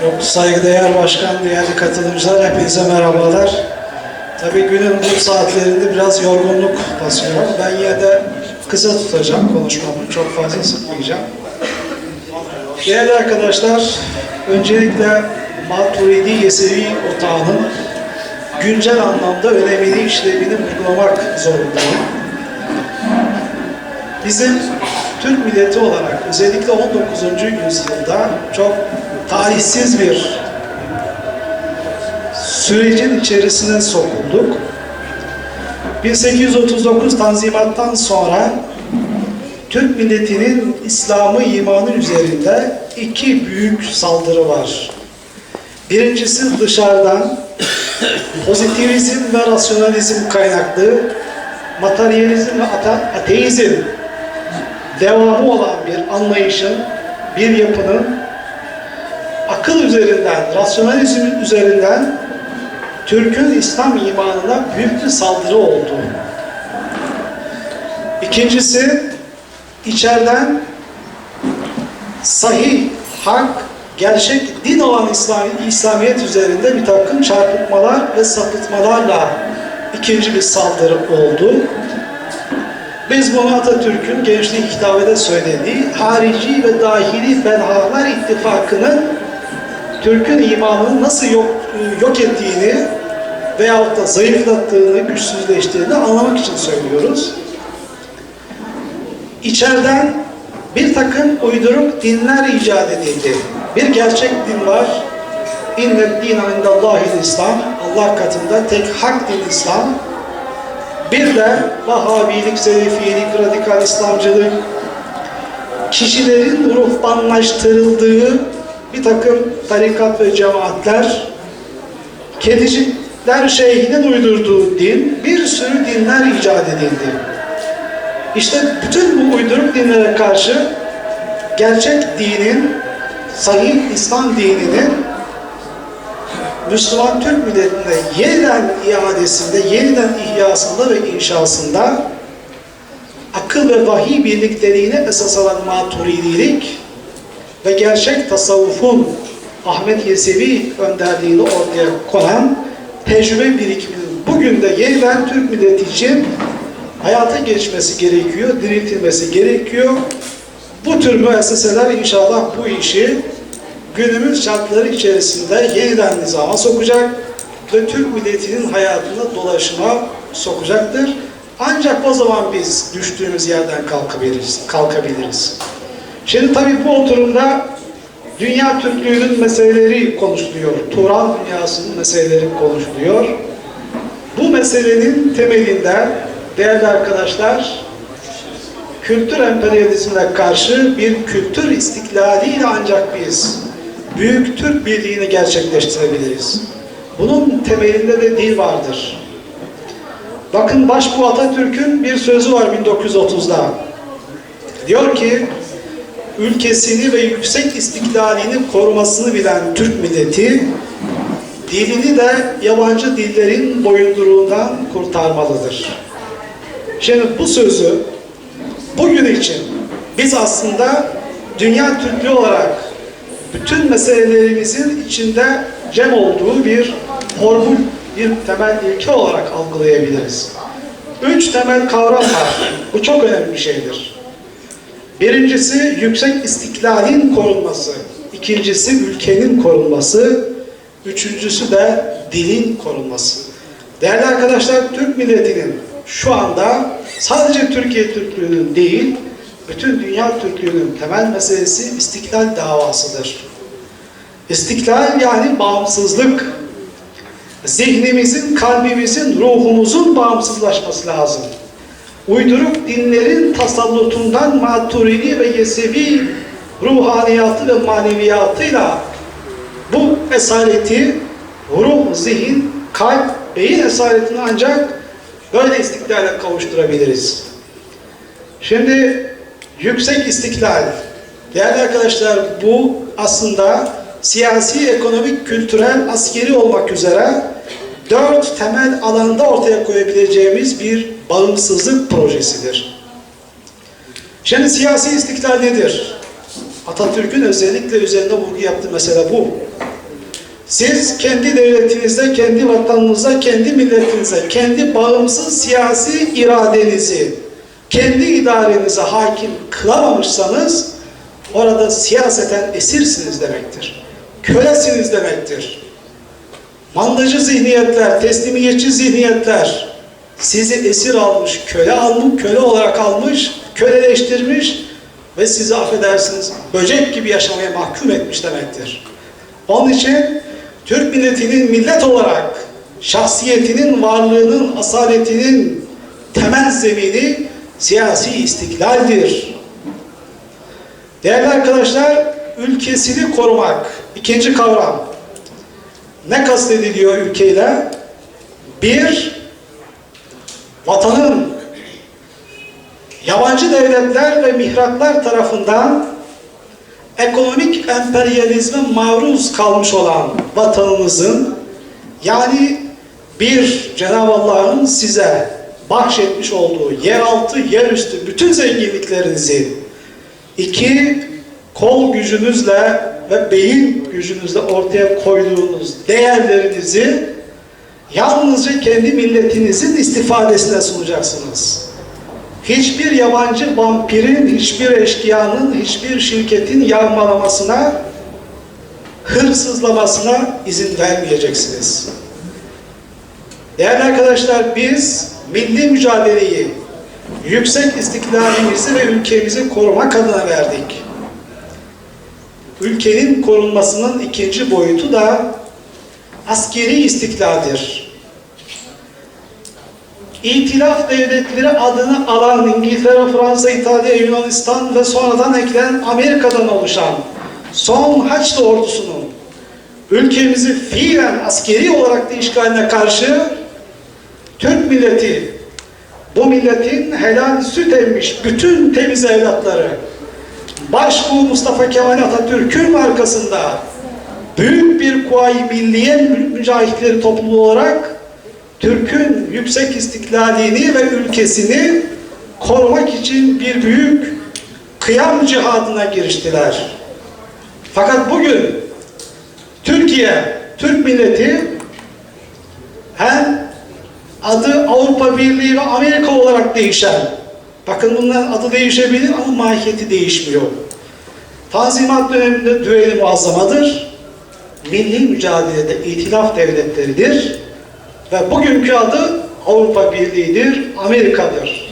Çok saygıdeğer başkan, değerli katılımcılar, hepinize merhabalar. Tabii günün bu saatlerinde biraz yorgunluk basıyor. Ben yine de kısa tutacağım konuşmamı, çok fazla sıkmayacağım. Değerli arkadaşlar, öncelikle Maturidi Yesevi Otağı'nın güncel anlamda önemini, işlevini vurgulamak zorundayım. Bizim Türk milleti olarak özellikle 19. yüzyılda çok tarihsiz bir sürecin içerisine sokulduk. 1839 Tanzimat'tan sonra Türk milletinin İslam'ı imanı üzerinde iki büyük saldırı var. Birincisi dışarıdan pozitivizm ve rasyonalizm kaynaklı materyalizm ve ate- ateizm devamı olan bir anlayışın, bir yapının akıl üzerinden, rasyonalizm üzerinden Türk'ün İslam imanına büyük bir saldırı oldu. İkincisi, içeriden sahih, hak, gerçek din olan İslam, İslamiyet üzerinde bir takım çarpıtmalar ve sapıtmalarla ikinci bir saldırı oldu. Biz bunu Atatürk'ün gençliği hitabede söylediği harici ve dahili Belhalar ittifakının Türk'ün imanını nasıl yok, yok ettiğini veyahut da zayıflattığını, güçsüzleştirdiğini anlamak için söylüyoruz. İçeriden bir takım uyduruk dinler icat edildi. Bir gerçek din var. İnnet dîne indallâhil İslam. Allah katında tek hak din İslam. Bir de Vahabilik, Selefiyelik, Radikal İslamcılık, kişilerin ruhbanlaştırıldığı bir takım tarikat ve cemaatler, kedicikler şeyhinin uydurduğu din, bir sürü dinler icat edildi. İşte bütün bu uyduruk dinlere karşı gerçek dinin, sahih İslam dininin Müslüman Türk milletine yeniden iadesinde, yeniden ihyasında ve inşasında akıl ve vahiy birlikteliğine esas alan maturidilik ve gerçek tasavvufun Ahmet Yesevi önderliğini ortaya konan tecrübe birikiminin bugün de yeniden Türk milleti için hayata geçmesi gerekiyor, diriltilmesi gerekiyor. Bu tür müesseseler inşallah bu işi günümüz şartları içerisinde yeniden nizama sokacak ve Türk milletinin hayatına dolaşıma sokacaktır. Ancak o zaman biz düştüğümüz yerden kalkabiliriz. kalkabiliriz. Şimdi tabii bu oturumda dünya Türklüğünün meseleleri konuşuluyor. Turan dünyasının meseleleri konuşuluyor. Bu meselenin temelinde değerli arkadaşlar kültür emperyalizmine karşı bir kültür istiklaliyle ancak biz büyük Türk birliğini gerçekleştirebiliriz. Bunun temelinde de dil vardır. Bakın Başbuğ Atatürk'ün bir sözü var 1930'da. Diyor ki, ülkesini ve yüksek istiklalini korumasını bilen Türk milleti, dilini de yabancı dillerin boyunduruğundan kurtarmalıdır. Şimdi bu sözü bugün için biz aslında dünya Türklüğü olarak bütün meselelerimizin içinde cem olduğu bir formül, bir temel ilke olarak algılayabiliriz. Üç temel kavram var. Bu çok önemli bir şeydir. Birincisi yüksek istiklalin korunması. İkincisi ülkenin korunması. Üçüncüsü de dilin korunması. Değerli arkadaşlar, Türk milletinin şu anda sadece Türkiye Türklüğünün değil, bütün dünya Türklüğünün temel meselesi istiklal davasıdır. İstiklal yani bağımsızlık. Zihnimizin, kalbimizin, ruhumuzun bağımsızlaşması lazım. Uyduruk dinlerin tasallutundan maturidi ve yesevi ruhaniyatı ve maneviyatıyla bu esareti, ruh, zihin, kalp, beyin esaretini ancak böyle istiklale kavuşturabiliriz. Şimdi yüksek istiklal. Değerli arkadaşlar bu aslında siyasi, ekonomik, kültürel, askeri olmak üzere dört temel alanda ortaya koyabileceğimiz bir bağımsızlık projesidir. Şimdi siyasi istiklal nedir? Atatürk'ün özellikle üzerinde vurgu yaptığı mesele bu. Siz kendi devletinizde, kendi vatanınızda, kendi milletinize, kendi bağımsız siyasi iradenizi, kendi idarenize hakim kılamamışsanız orada siyaseten esirsiniz demektir. Kölesiniz demektir. Mandacı zihniyetler, teslimiyetçi zihniyetler sizi esir almış, köle almış, köle olarak almış, köleleştirmiş ve sizi affedersiniz böcek gibi yaşamaya mahkum etmiş demektir. Onun için Türk milletinin millet olarak şahsiyetinin, varlığının, asaletinin temel zemini siyasi istiklaldir. Değerli arkadaşlar, ülkesini korumak ikinci kavram. Ne kastediliyor ülkeyle? Bir, vatanın yabancı devletler ve mihraklar tarafından ekonomik emperyalizme maruz kalmış olan vatanımızın yani bir Cenab-ı Allah'ın size bahşetmiş olduğu yeraltı, yerüstü bütün zenginliklerinizi iki kol gücünüzle ve beyin gücünüzle ortaya koyduğunuz değerlerinizi yalnızca kendi milletinizin istifadesine sunacaksınız. Hiçbir yabancı vampirin, hiçbir eşkıyanın, hiçbir şirketin yağmalamasına, hırsızlamasına izin vermeyeceksiniz. Değerli arkadaşlar biz milli mücadeleyi, yüksek istiklalimizi ve ülkemizi korumak adına verdik. Ülkenin korunmasının ikinci boyutu da askeri istiklaldir. İtilaf devletleri adını alan İngiltere, Fransa, İtalya, Yunanistan ve sonradan eklenen Amerika'dan oluşan son Haçlı ordusunun ülkemizi fiilen askeri olarak da işgaline karşı Türk milleti bu milletin helal süt emmiş bütün temiz evlatları başbuğ Mustafa Kemal Atatürk'ün arkasında büyük bir kuvayi milliye mücahitleri topluluğu olarak Türk'ün yüksek istiklalini ve ülkesini korumak için bir büyük kıyam cihadına giriştiler. Fakat bugün Türkiye, Türk milleti hem adı Avrupa Birliği ve Amerika olarak değişen, bakın bunların adı değişebilir ama mahiyeti değişmiyor. Tanzimat döneminde düeli muazzamadır. Milli mücadelede itilaf devletleridir. Ve bugünkü adı Avrupa Birliği'dir, Amerika'dır.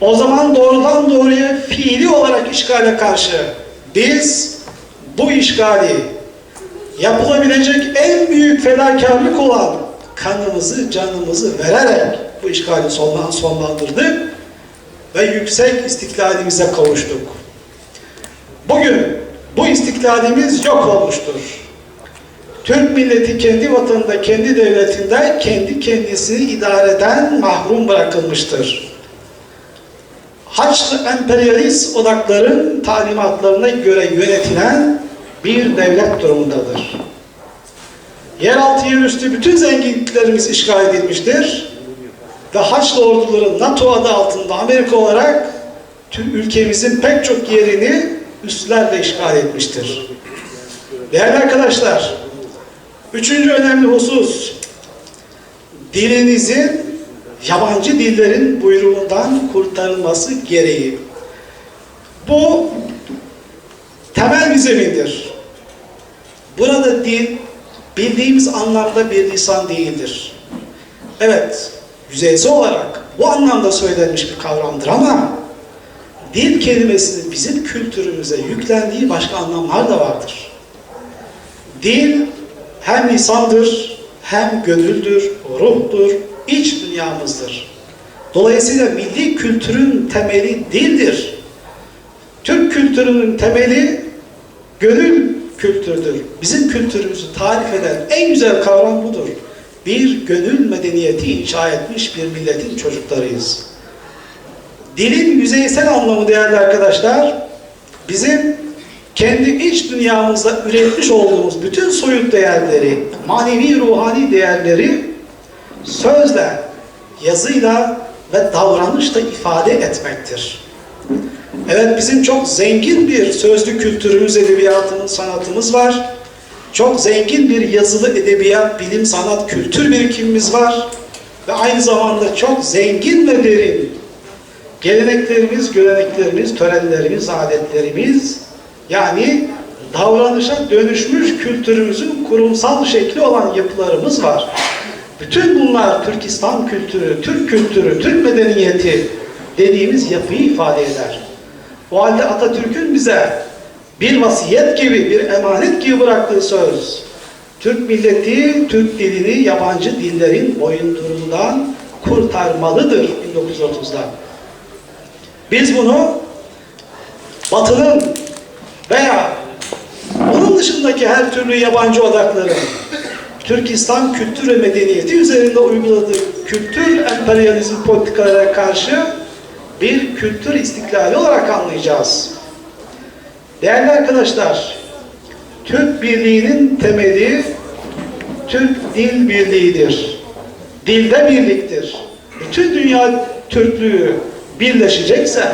O zaman doğrudan doğruya fiili olarak işgale karşı biz bu işgali yapılabilecek en büyük fedakarlık olan kanımızı, canımızı vererek bu işgali sonlan sonlandırdık ve yüksek istiklalimize kavuştuk. Bugün bu istiklalimiz yok olmuştur. Türk milleti kendi vatanında, kendi devletinde kendi kendisini idare eden mahrum bırakılmıştır. Haçlı emperyalist odakların talimatlarına göre yönetilen bir devlet durumundadır. Yeraltı yerüstü bütün zenginliklerimiz işgal edilmiştir. Ve Haçlı orduları NATO adı altında Amerika olarak tüm ülkemizin pek çok yerini üstlerle işgal etmiştir. Değerli arkadaşlar, üçüncü önemli husus, dilinizin yabancı dillerin buyruğundan kurtarılması gereği. Bu temel bir zemindir. Burada dil bildiğimiz anlamda bir lisan değildir. Evet, yüzeysel olarak bu anlamda söylenmiş bir kavramdır ama dil kelimesinin bizim kültürümüze yüklendiği başka anlamlar da vardır. Dil hem lisandır, hem gönüldür, ruhtur, iç dünyamızdır. Dolayısıyla milli kültürün temeli dildir. Türk kültürünün temeli gönül kültürdür. Bizim kültürümüzü tarif eden en güzel kavram budur. Bir gönül medeniyeti inşa etmiş bir milletin çocuklarıyız. Dilin yüzeysel anlamı değerli arkadaşlar, bizim kendi iç dünyamızda üretmiş olduğumuz bütün soyut değerleri, manevi ruhani değerleri sözle, yazıyla ve davranışla ifade etmektir. Evet bizim çok zengin bir sözlü kültürümüz, edebiyatımız, sanatımız var. Çok zengin bir yazılı edebiyat, bilim, sanat, kültür birikimimiz var. Ve aynı zamanda çok zengin ve derin geleneklerimiz, göreneklerimiz, törenlerimiz, adetlerimiz yani davranışa dönüşmüş kültürümüzün kurumsal şekli olan yapılarımız var. Bütün bunlar Türkistan kültürü, Türk kültürü, Türk medeniyeti dediğimiz yapıyı ifade eder. O halde Atatürk'ün bize bir vasiyet gibi, bir emanet gibi bıraktığı söz, Türk milleti, Türk dilini yabancı dillerin boyundurundan kurtarmalıdır 1930'da. Biz bunu Batı'nın veya onun dışındaki her türlü yabancı odakların Türkistan kültür ve medeniyeti üzerinde uyguladığı kültür emperyalizm politikalara karşı bir kültür istiklali olarak anlayacağız. Değerli arkadaşlar, Türk birliğinin temeli Türk dil birliğidir. Dilde birliktir. Bütün dünya Türklüğü birleşecekse,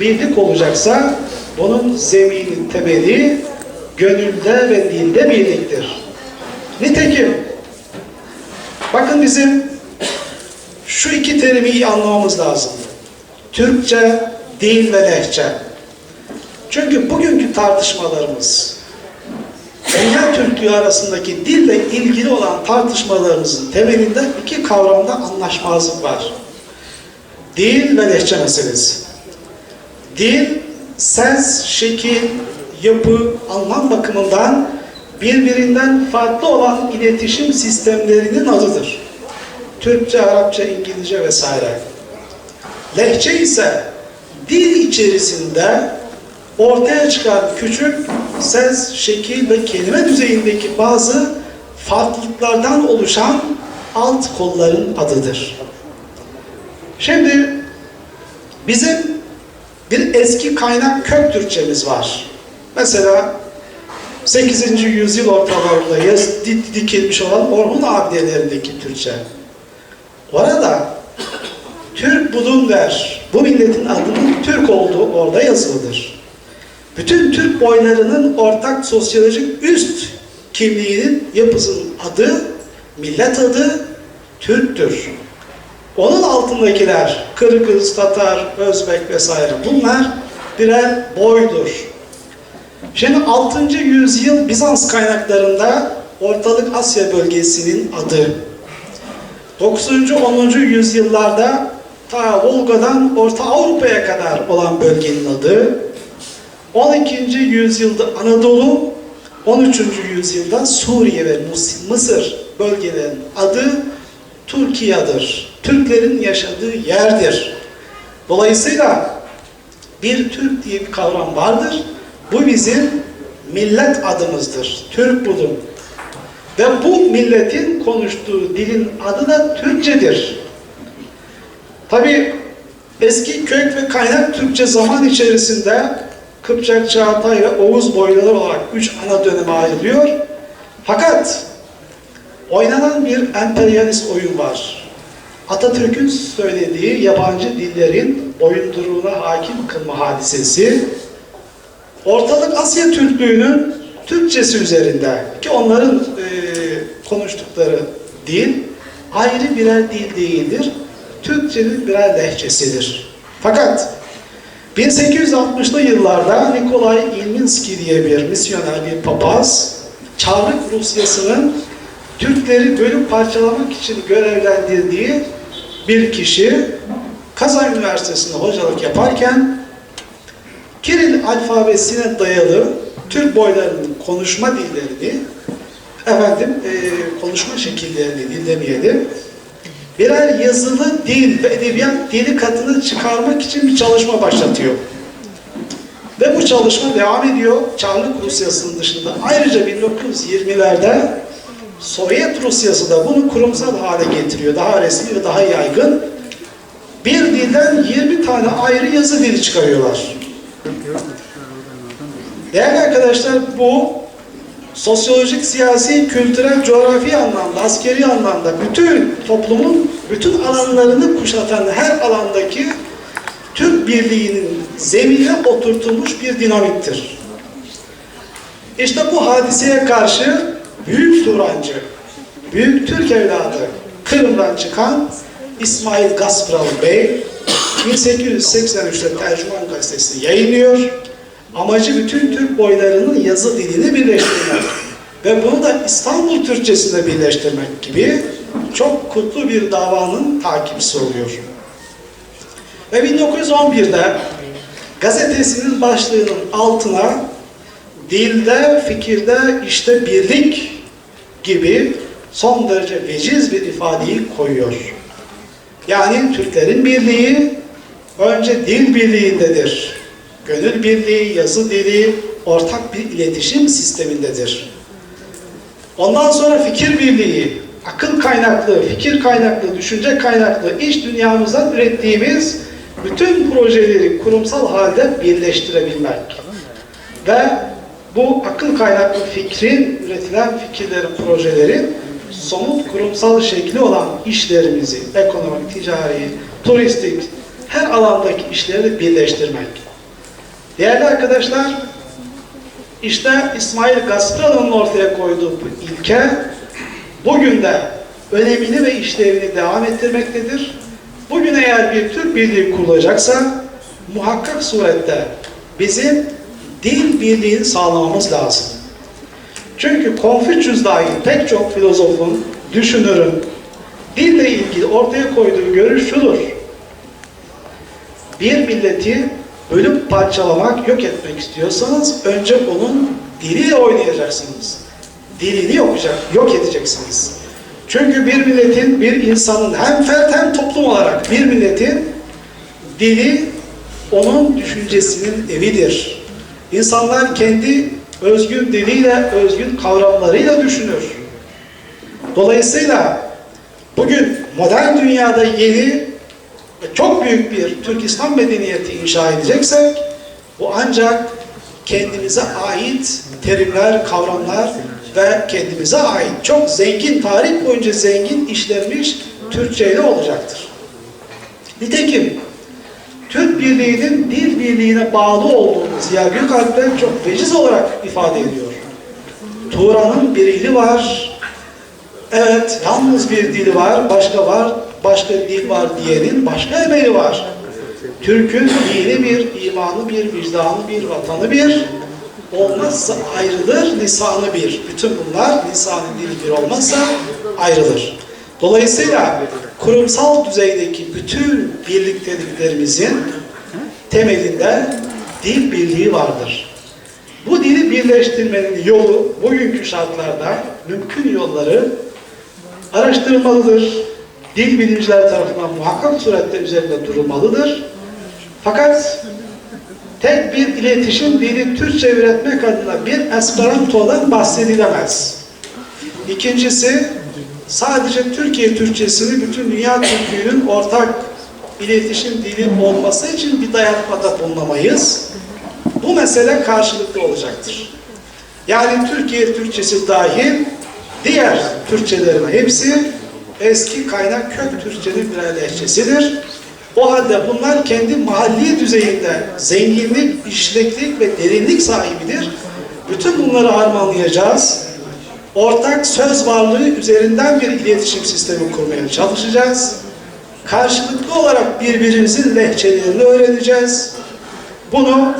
birlik olacaksa bunun zemini, temeli gönülde ve dilde birliktir. Nitekim bakın bizim şu iki terimi iyi anlamamız lazım. Türkçe, dil ve lehçe. Çünkü bugünkü tartışmalarımız Dünya Türklüğü arasındaki dille ilgili olan tartışmalarımızın temelinde iki kavramda anlaşmazlık var. Dil ve lehçe meselesi. Dil, ses, şekil, yapı, anlam bakımından birbirinden farklı olan iletişim sistemlerinin adıdır. Türkçe, Arapça, İngilizce vesaire. Lehçe ise dil içerisinde ortaya çıkan küçük ses, şekil ve kelime düzeyindeki bazı farklılıklardan oluşan alt kolların adıdır. Şimdi bizim bir eski kaynak kök Türkçemiz var. Mesela 8. yüzyıl ortalarında yaz dik- dikilmiş olan Orhun abidelerindeki Türkçe. Orada Türk Bulunver, bu milletin adının Türk olduğu orada yazılıdır. Bütün Türk boylarının ortak sosyolojik üst kimliğinin yapısının adı, millet adı Türktür. Onun altındakiler Kırgız, Tatar, Özbek vesaire bunlar birer boydur. Şimdi 6. yüzyıl Bizans kaynaklarında Ortalık Asya bölgesinin adı. 9. 10. yüzyıllarda ta Volga'dan Orta Avrupa'ya kadar olan bölgenin adı. 12. yüzyılda Anadolu, 13. yüzyılda Suriye ve Mısır bölgelerinin adı Türkiye'dir. Türklerin yaşadığı yerdir. Dolayısıyla bir Türk diye bir kavram vardır. Bu bizim millet adımızdır. Türk bulun. Ve bu milletin konuştuğu dilin adı da Türkçedir. Tabi eski kök ve kaynak Türkçe zaman içerisinde Kıpçak, Çağatay ve Oğuz boyları olarak üç ana döneme ayrılıyor. Fakat oynanan bir emperyalist oyun var. Atatürk'ün söylediği yabancı dillerin boyunduruğuna hakim kılma hadisesi Ortalık Asya Türklüğü'nün Türkçesi üzerinde ki onların e, konuştukları dil ayrı birer dil değildir. Türkçenin birer lehçesidir. Fakat 1860'lı yıllarda Nikolay Ilminski diye bir misyoner, bir papaz, Çarlık Rusyası'nın Türkleri bölüp parçalamak için görevlendirdiği bir kişi Kazan Üniversitesi'nde hocalık yaparken Kiril alfabesine dayalı Türk boylarının konuşma dillerini efendim e, konuşma şekillerini dinlemeyelim. Birer yazılı dil ve edebiyat dili katını çıkarmak için bir çalışma başlatıyor. Ve bu çalışma devam ediyor. Çarlık Rusyası'nın dışında. Ayrıca 1920'lerde Sovyet Rusyası da bunu kurumsal hale getiriyor. Daha resmi ve daha yaygın. Bir dilden 20 tane ayrı yazı dili çıkarıyorlar. Değerli arkadaşlar bu sosyolojik, siyasi, kültürel, coğrafi anlamda, askeri anlamda bütün toplumun bütün alanlarını kuşatan her alandaki Türk birliğinin zeminine oturtulmuş bir dinamiktir. İşte bu hadiseye karşı büyük Turancı, büyük Türk evladı Kırım'dan çıkan İsmail Gaspral Bey 1883'te Tercüman Gazetesi yayınlıyor. Amacı bütün Türk boylarının yazı dilini birleştirmek ve bunu da İstanbul Türkçesine birleştirmek gibi çok kutlu bir davanın takipçisi oluyor. Ve 1911'de gazetesinin başlığının altına dilde, fikirde, işte birlik gibi son derece veciz bir ifadeyi koyuyor. Yani Türklerin birliği önce dil birliğindedir. Gönül birliği, yazı dili, ortak bir iletişim sistemindedir. Ondan sonra fikir birliği, akıl kaynaklı, fikir kaynaklı, düşünce kaynaklı iş dünyamızdan ürettiğimiz bütün projeleri kurumsal halde birleştirebilmek. Ve bu akıl kaynaklı fikrin, üretilen fikirlerin, projelerin somut kurumsal şekli olan işlerimizi, ekonomik, ticari, turistik, her alandaki işleri birleştirmek. Değerli arkadaşlar, işte İsmail Gaspral'ın ortaya koyduğu bu ilke bugün de önemini ve işlevini devam ettirmektedir. Bugün eğer bir Türk Birliği kurulacaksa muhakkak surette bizim dil birliğini sağlamamız lazım. Çünkü Konfüçyüs dahil pek çok filozofun, düşünürün dille ilgili ortaya koyduğu görüş şudur. Bir milleti bölüp parçalamak, yok etmek istiyorsanız önce onun diliyle oynayacaksınız. Dilini yokacak, yok edeceksiniz. Çünkü bir milletin, bir insanın hem fert hem toplum olarak bir milletin dili onun düşüncesinin evidir. İnsanlar kendi özgün diliyle, özgün kavramlarıyla düşünür. Dolayısıyla bugün modern dünyada yeni ve çok büyük bir Türk İslam medeniyeti inşa edeceksek bu ancak kendimize ait terimler, kavramlar ve kendimize ait çok zengin, tarih boyunca zengin işlenmiş Türkçe ile olacaktır. Nitekim Türk Birliği'nin dil birliğine bağlı olduğunu Ziya Gökalp'ten çok veciz olarak ifade ediyor. Turan'ın bir ili var. Evet, yalnız bir dili var, başka var, başka dil var diyenin başka emeli var. Türk'ün dini bir, imanı bir, vicdanı bir, vatanı bir, olmazsa ayrılır, lisanı bir. Bütün bunlar lisanı dili bir olmazsa ayrılır. Dolayısıyla kurumsal düzeydeki bütün birlikteliklerimizin temelinde dil birliği vardır. Bu dili birleştirmenin yolu bugünkü şartlarda mümkün yolları araştırılmalıdır. Dil bilimciler tarafından muhakkak surette üzerinde durulmalıdır. Fakat tek bir iletişim dili Türkçe üretmek adına bir Esperanto'dan bahsedilemez. İkincisi, sadece Türkiye Türkçesini bütün dünya Türklüğünün ortak iletişim dili olması için bir dayatmada bulunamayız. Bu mesele karşılıklı olacaktır. Yani Türkiye Türkçesi dahil diğer Türkçelerin hepsi eski kaynak kök Türkçenin birer lehçesidir. O halde bunlar kendi mahalli düzeyinde zenginlik, işleklik ve derinlik sahibidir. Bütün bunları harmanlayacağız. Ortak söz varlığı üzerinden bir iletişim sistemi kurmaya çalışacağız. Karşılıklı olarak birbirimizin lehçelerini öğreneceğiz. Bunu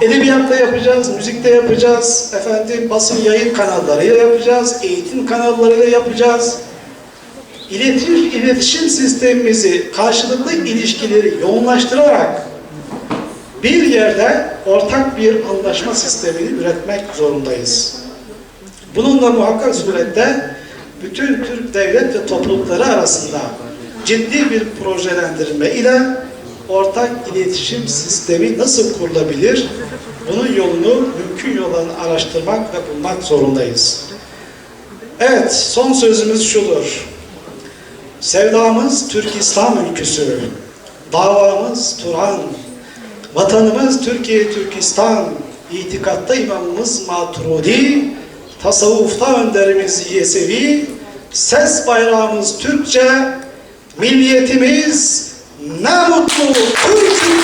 edebiyatta yapacağız, müzikte yapacağız, efendim basın yayın kanallarıyla yapacağız, eğitim kanallarıyla yapacağız. İletişim, iletişim sistemimizi, karşılıklı ilişkileri yoğunlaştırarak bir yerde ortak bir anlaşma sistemini üretmek zorundayız. Bununla muhakkak surette bütün Türk devlet ve toplulukları arasında ciddi bir projelendirme ile ortak iletişim sistemi nasıl kurulabilir? Bunun yolunu, mümkün yollarını araştırmak ve bulmak zorundayız. Evet, son sözümüz şudur. Sevdamız Türk İslam ülküsü, davamız Turan, vatanımız Türkiye Türkistan, itikatta imamımız Maturidi, tasavvufta önderimiz Yesevi, ses bayrağımız Türkçe, milliyetimiz ne mutlu Türk'üm